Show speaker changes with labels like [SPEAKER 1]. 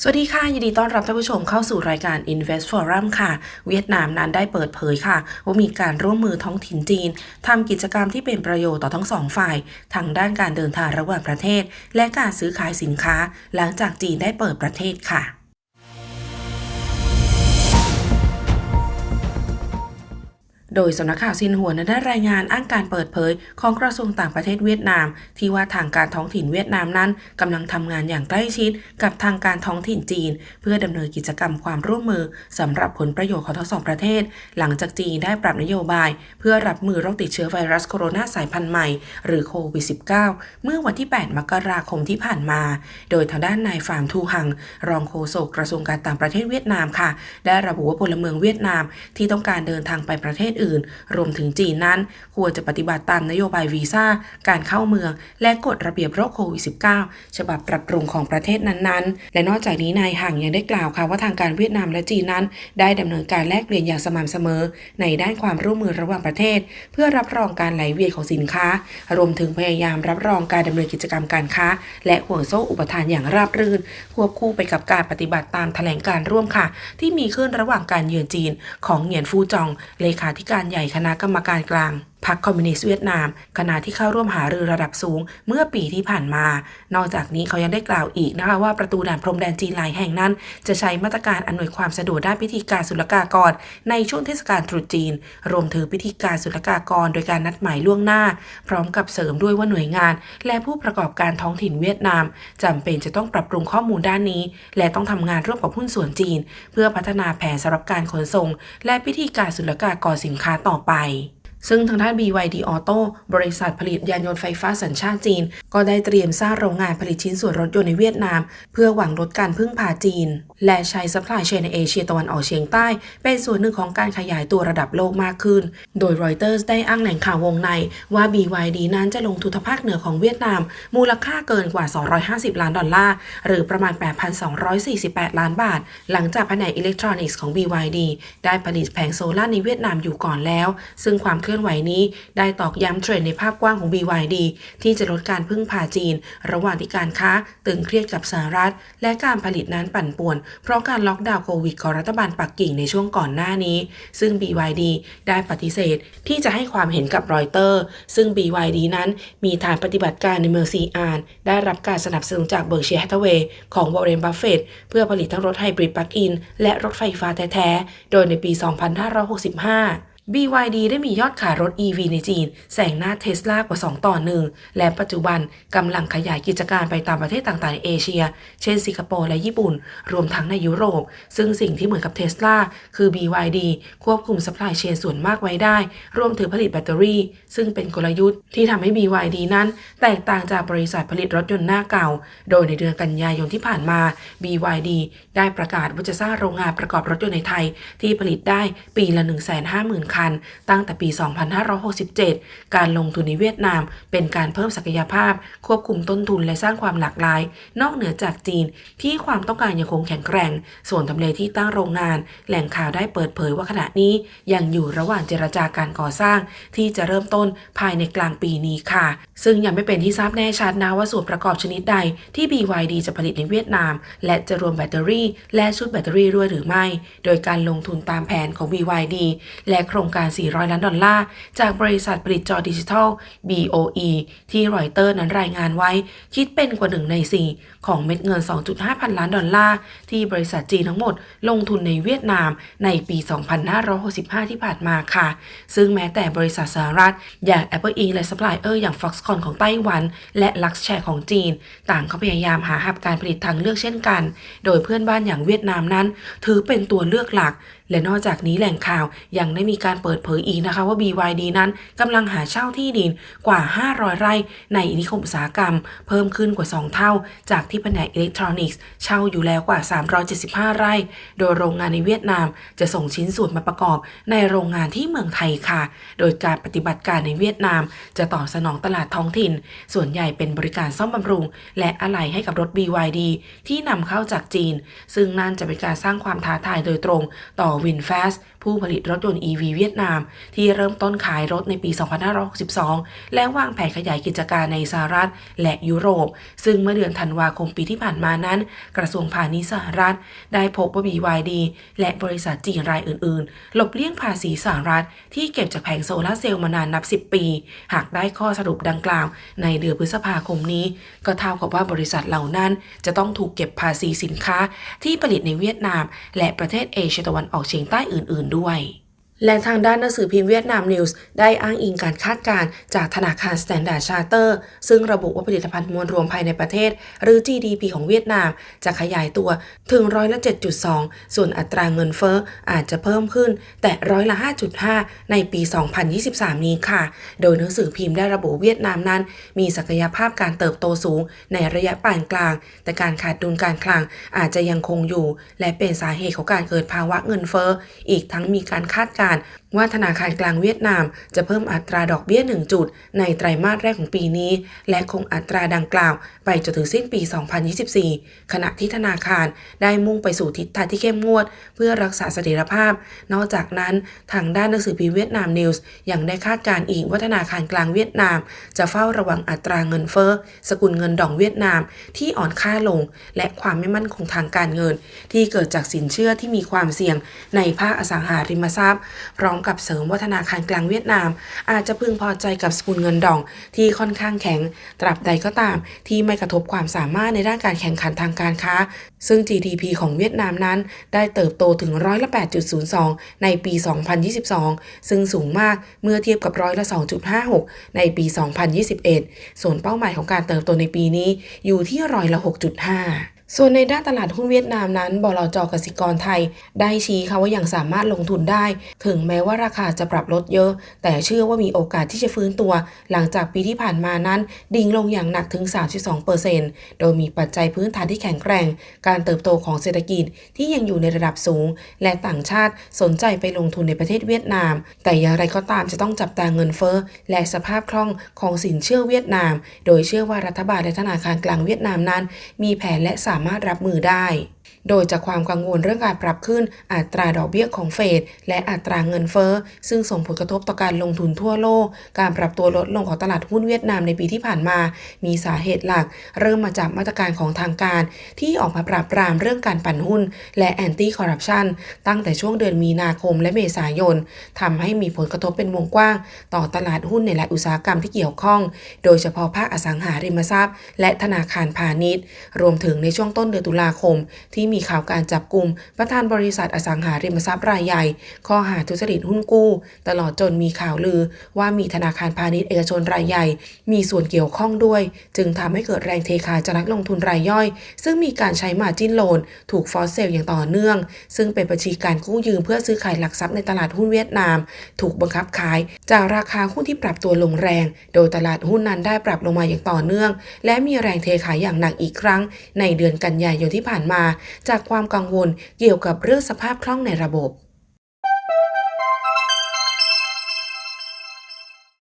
[SPEAKER 1] สวัสดีค่ะ ยินดีต้อนรับท่านผู้ชมเข้าสู่รายการ Invest Forum ค่ะ เวียดนามนั้นได้เปิดเผยค่ะ ว่ามีการร่วมมือท้องถิ่นจีนทำกิจกรรมที่เป็นประโยชน์ต่อทั้งสองฝ่ายทางด้านการเดินทางระหว่างประเทศ และการซื้อขายสินค้า หลังจากจีนได้เปิดประเทศค่ะ โดยสำนักข่าวซินหัวนั้นได้รายงานอ้างการเปิดเผย ของกระทรวงต่างประเทศเวียดนาม ที่ว่าทางการท้องถิ่นเวียดนามนั้นกำลังทำงานอย่างใกล้ชิด กับทางการท้องถิ่นจีน เพื่อดำเนินกิจกรรมความร่วมมือสำหรับผลประโยชน์ของทั้งสองประเทศ หลังจากจีนได้ปรับนโยบาย เพื่อรับมือโรคติดเชื้อไวรัสโคโรนาสายพันธุ์ใหม่ หรือโควิด -19 เมื่อวันที่ 8 มกราคมที่ผ่านมา โดยทางด้านนายฟามทูหัง รองโฆษกกระทรวงการต่างประเทศเวียดนามค่ะ ได้ระบุว่าพลเมืองเวียดนามที่ต้องการเดินทางไปประเทศอื่นรวมถึงจีนนั้น ควรจะปฏิบัติตามนโยบายวีซ่า การเข้าเมือง และกฎระเบียบโรคโควิด -19 ฉบับปรับปรุงของประเทศนั้นๆ และนอกจากนี้นายห่างยังได้กล่าวค่ะว่าทางการเวียดนามและจีนนั้น ได้ดำเนินการแลกเปลี่ยนอย่างสม่ำเสมอ ในด้านความร่วมมือระหว่างประเทศ เพื่อรับรองการไหลเวียนของสินค้า รวมถึงพยายามรับรองการดำเนินกิจกรรมการค้า และห่วงโซ่อุปทานอย่างราบรื่น ควบคู่ไปกับการปฏิบัติตามแถลงการร่วมค่ะ ที่มีขึ้นระหว่างการเยือนจีนของเหงียนฟูจองเลขาธิการใหญ่คณะกรรมการกลาง พรรคคอมมิวนิสต์เวียดนาม ขณะที่เข้าร่วมหารือระดับสูงเมื่อปีที่ผ่านมา นอกจากนี้เขายังได้กล่าวอีกนะคะว่าประตูด่านพรมแดนจีนหลายแห่งนั้น จะใช้มาตรการอำนวยความสะดวกด้านพิธีการศุลกากร ในช่วงเทศกาลตรุษจีน รวมถึงพิธีการศุลกากร โดยการนัดหมายล่วงหน้า พร้อมกับเสริมด้วยว่าหน่วยงาน และผู้ประกอบการท้องถิ่นเวียดนามจำเป็นจะต้องปรับปรุงข้อมูลด้านนี้ และต้องทำงานร่วมกับหุ้นส่วนจีน เพื่อพัฒนาแผนสำหรับการขนส่ง และพิธีการศุลกากรสินค้าต่อไป ซึ่งทางด้าน BYD Auto บริษัทผลิตยานยนต์ไฟฟ้าสัญชาติจีน ก็ได้เตรียมสร้างโรงงานผลิตชิ้นส่วนรถยนต์ในเวียดนาม เพื่อหวังลดการพึ่งพาจีน และใช้ซัพพลายเชนในเอเชียตะวันออกเฉียงใต้ เป็นส่วนหนึ่งของการขยายตัวระดับโลกมากขึ้น โดย Reuters ได้อ้างแหล่งข่าววงในว่า BYD นั้นจะลงทุนทภาคเหนือของเวียดนาม มูลค่าเกินกว่า 250 ล้านดอลลาร์ หรือประมาณ 8,248 ล้านบาท หลังจากแผนกอิเล็กทรอนิกส์ของ BYD ได้ผลิตแผงโซลาร์ในเวียดนามอยู่ก่อนแล้ว ซึ่งความเคลื่อนไหวนี้ ได้ตอกย้ำเทรนด์ในภาพกว้างของ BYD ที่จะลดการพึ่งพาจีน ระหว่างที่การค้าตึงเครียดกับสหรัฐ และการผลิตนั้นปั่นป่วน เพราะการล็อกดาวน์โควิดของรัฐบาลปักกิ่งในช่วงก่อนหน้านี้ ซึ่ง BYD ได้ปฏิเสธที่จะให้ความเห็นกับรอยเตอร์ ซึ่ง BYD นั้นมีฐานปฏิบัติการในเมืองซีอานได้รับการสนับสนุนจากเบิร์กเชียร์แฮทเวย์ของวอร์เรนบัฟเฟตเพื่อผลิตทั้งรถไฮบริดปลั๊กอินและรถไฟฟ้าแท้ๆ โดยในปี 2565 BYD ได้มียอดขายรถ EV ในจีน แซงหน้าเทสลากว่า 2 ต่อหนึ่ง และปัจจุบันกำลังขยายกิจการไปตามประเทศต่างๆ ในเอเชีย เช่นสิงคโปร์และญี่ปุ่น รวมทั้งในยุโรป ซึ่งสิ่งที่เหมือนกับเทสลาคือ BYD ควบคุมซัพพลายเชนส่วนมากไว้ได้ รวมถึงผลิตแบตเตอรี่ ซึ่งเป็นกลยุทธ์ที่ทำให้ BYD นั้น แตกต่างจากบริษัทผลิตรถยนต์หน้าเก่า โดยในเดือนกันยายนที่ผ่านมา BYD ได้ประกาศว่าจะสร้างโรงงานประกอบรถยนต์ในไทย ที่ผลิตได้ปีละ 150,000คันตั้งแต่ปี 2567 การลงทุนในเวียดนาม เป็นการเพิ่มศักยภาพ ควบคุมต้นทุนและสร้างความหลากหลาย นอกเหนือจากจีนที่ความต้องการยังคงแข็งแกร่ง ส่วนทำเลที่ตั้งโรงงาน แหล่งข่าวได้เปิดเผยว่าขณะนี้ยังอยู่ระหว่างเจรจาการก่อสร้าง ที่จะเริ่มต้นภายในกลางปีนี้ค่ะ ซึ่งยังไม่เป็นที่ทราบแน่ชัดนะว่าส่วนประกอบชนิดใดที่ BYD จะผลิตในเวียดนาม และจะรวมแบตเตอรี่ และชุดแบตเตอรี่ด้วยหรือไม่ โดยการลงทุนตามแผนของ BYD และโครรงการ 400 ล้านดอลลาร์ จากบริษัทผลิตจอดิจิทัล BOE ที่รอยเตอร์นั้นรายงานไว้ คิดเป็นกว่าหนึ่งใน 4 ของเม็ดเงิน 2.5 พันล้านดอลลาร์ ที่บริษัทจีนทั้งหมดลงทุนในเวียดนามในปี 2565 ที่ผ่านมาค่ะ ซึ่งแม้แต่บริษัทสหรัฐ อย่าง Apple Inc. และซัพพลายเออร์อย่าง Foxconn ของไต้หวัน และ Luxshare ของจีน ต่างก็พยายามหาหับการผลิตทางเลือกเช่นกัน โดยเพื่อนบ้านอย่างเวียดนามนั้น ถือเป็นตัวเลือกหลักและนอกจากนี้แหล่งข่าวยังได้มีการเปิดเผยอีกนะคะว่า BYD นั้นกำลังหาเช่าที่ดินกว่า 500 ไร่ ในนิคมอุตสาหกรรม เพิ่มขึ้นกว่า 2 เท่า จากที่แผนกอิเล็กทรอนิกส์เช่าอยู่แล้วกว่า 375 ไร่ โดยโรงงานในเวียดนาม จะส่งชิ้นส่วนมาประกอบในโรงงานที่เมืองไทยค่ะ โดยการปฏิบัติการในเวียดนาม จะตอบสนองตลาดท้องถิ่น ส่วนใหญ่เป็นบริการซ่อมบำรุง และอะไหล่ให้กับรถ BYD ที่นำเข้าจากจีน ซึ่งนั่นจะเป็นการสร้างความท้าทายโดยตรงต่อ VinFast ผู้ผลิตรถยนต์ EV เวียดวียดนาม ที่เริ่มต้นขายรถในปี 2562 และวางแผนขยายกิจการในสหรัฐและยุโรป ซึ่งเมื่อเดือนธันวาคมปีที่ผ่านมานั้น กระทรวงพาณิชย์สหรัฐ ได้พบว่า BYD และบริษัทจีนรายอื่นๆ หลบเลี่ยงภาษีสหรัฐ ที่เก็บจากแผงโซลาร์เซลล์มานานนับ 10 ปี หากได้ข้อสรุปดังกล่าวในเดือนพฤษภาคมนี้ ก็เท่ากับว่าบริษัทเหล่านั้น จะต้องถูกเก็บภาษีสินค้าที่ผลิตในเวียดนาม และประเทศเอเชียตะวันออกเฉียงใต้อื่น ๆด้วย และทางด้านหนังสือพิมพ์เวียดนามนิวส์ได้อ้างอิงการคาดการณ์จากธนาคาร Standard Charter ซึ่งระบุว่าผลิตภัณฑ์มวลรวมภายในประเทศ หรือ GDP ของเวียดนาม จะขยายตัวถึงร้อยละ 7.2 ส่วนอัตราเงินเฟ้ออาจจะเพิ่มขึ้น แต่ร้อยละ 5.5 ในปี 2023 นี้ค่ะ โดยหนังสือพิมพ์ได้ระบุเวียดนามนั้น มีศักยภาพการเติบโตสูงในระยะปานกลาง แต่การขาดดุลการคลังอาจจะยังคงอยู่ และเป็นสาเหตุของการเกิดภาวะเงินเฟ้ออีกทั้งมีการคาดการณ์ว่าธนาคารกลางเวียดนาม จะเพิ่มอัตราดอกเบี้ย 1 จุด ในไตรมาสแรกของปีนี้ และคงอัตราดังกล่าว ไปจนถึงสิ้นปี 2024 ขณะที่ธนาคารได้มุ่งไปสู่ทิศทางที่เข้มงวด เพื่อรักษาเสถียรภาพ นอกจากนั้นทางด้านหนังสือพิมพ์เวียดนามนิวส์ยังได้คาดการณ์อีกว่าธนาคารกลางเวียดนาม จะเฝ้าระวังอัตราเงินเฟ้อสกุลเงินดองเวียดนาม ที่อ่อนค่าลง และความไม่มั่นคงทางการเงิน ที่เกิดจากสินเชื่อที่มีความเสี่ยงในภาคอสังหาริมทรัพย์พร้อมกับเสริมว่าธนาคารกลางเวียดนาม อาจจะพึงพอใจกับสกุลเงินดองที่ค่อนข้างแข็ง ตราบใดก็ตาม ที่ไม่กระทบความสามารถในด้านการแข่งขันทางการค้า ซึ่ง GDP ของเวียดนามนั้น ได้เติบโตถึงร้อยละ 8.02 ในปี 2022 ซึ่งสูงมากเมื่อเทียบกับร้อยละ 2.56 ในปี 2021 ส่วนเป้าหมายของการเติบโตในปีนี้อยู่ที่ร้อยละ 6.5 ส่วนในด้านตลาดหุ้นเวียดนามนั้นบลจกสิกรไทย ได้ชี้ค่ะว่ายังสามารถลงทุนได้ ถึงแม้ว่าราคาจะปรับลดเยอะ แต่เชื่อว่ามีโอกาสที่จะฟื้นตัว หลังจากปีที่ผ่านมานั้น ดิ่งลงอย่างหนักถึง 32%โดยมีปัจจัยพื้นฐานที่แข็งแกร่ง การเติบโตของเศรษฐกิจที่ยังอยู่ในระดับสูง และต่างชาติสนใจไปลงทุนในประเทศเวียดนาม แต่อย่างไรก็ตามจะต้องจับตาเงินเฟ้อและสภาพคล่องของสินเชื่อเวียดนาม โดยเชื่อว่ารัฐบาลและธนาคารกลางเวียดนามนั้น มีแผนและสามารถรับมือได้ โดยจากความกังวลเรื่องการปรับขึ้นอัตราดอกเบี้ยของเฟดและอัตราเงินเฟ้อ ซึ่งส่งผลกระทบต่อการลงทุนทั่วโลก การปรับตัวลดลงของตลาดหุ้นเวียดนามในปีที่ผ่านมา มีสาเหตุหลัก เริ่มมาจากมาตรการของทางการ ที่ออกมาปราบปรามเรื่องการปั่นหุ้น และแอนตี้คอร์รัปชันตั้งแต่ช่วงเดือนมีนาคมและเมษายนทำให้มีผลกระทบเป็นวงกว้าง ต่อตลาดหุ้นในหลายอุตสาหกรรมที่เกี่ยวข้อง โดยเฉพาะภาคอสังหาริมทรัพย์ และธนาคารพาณิชย์ รวมถึงในช่วงต้นเดือนตุลาคมที่มีข่าวการจับกลุ่มประธานบริษัทอสังหาริมทรัพย์รายใหญ่ ข้อหาทุจริตหุ้นกู้ ตลอดจนมีข่าวลือ ว่ามีธนาคารพาณิชย์เอกชนรายใหญ่ มีส่วนเกี่ยวข้องด้วย จึงทำให้เกิดแรงเทขายจากนักลงทุนรายย่อย ซึ่งมีการใช้มาจิ้นโลน ถูกฟอสเซลอย่างต่อเนื่อง ซึ่งเป็นบัญชีการกู้ยืมเพื่อซื้อขายหลักทรัพย์ในตลาดหุ้นเวียดนาม ถูกบังคับขายจากราคาหุ้นที่ปรับตัวลงแรง โดยตลาดหุ้นนั้นได้ปรับลงมาอย่างต่อเนื่อง และมีแรงเทขายอย่างหนักอีกครั้ง ในเดือนกันยายนที่ผ่านมาจากความกังวลเกี่ยวกับเรื่องสภาพคล่องในระบบ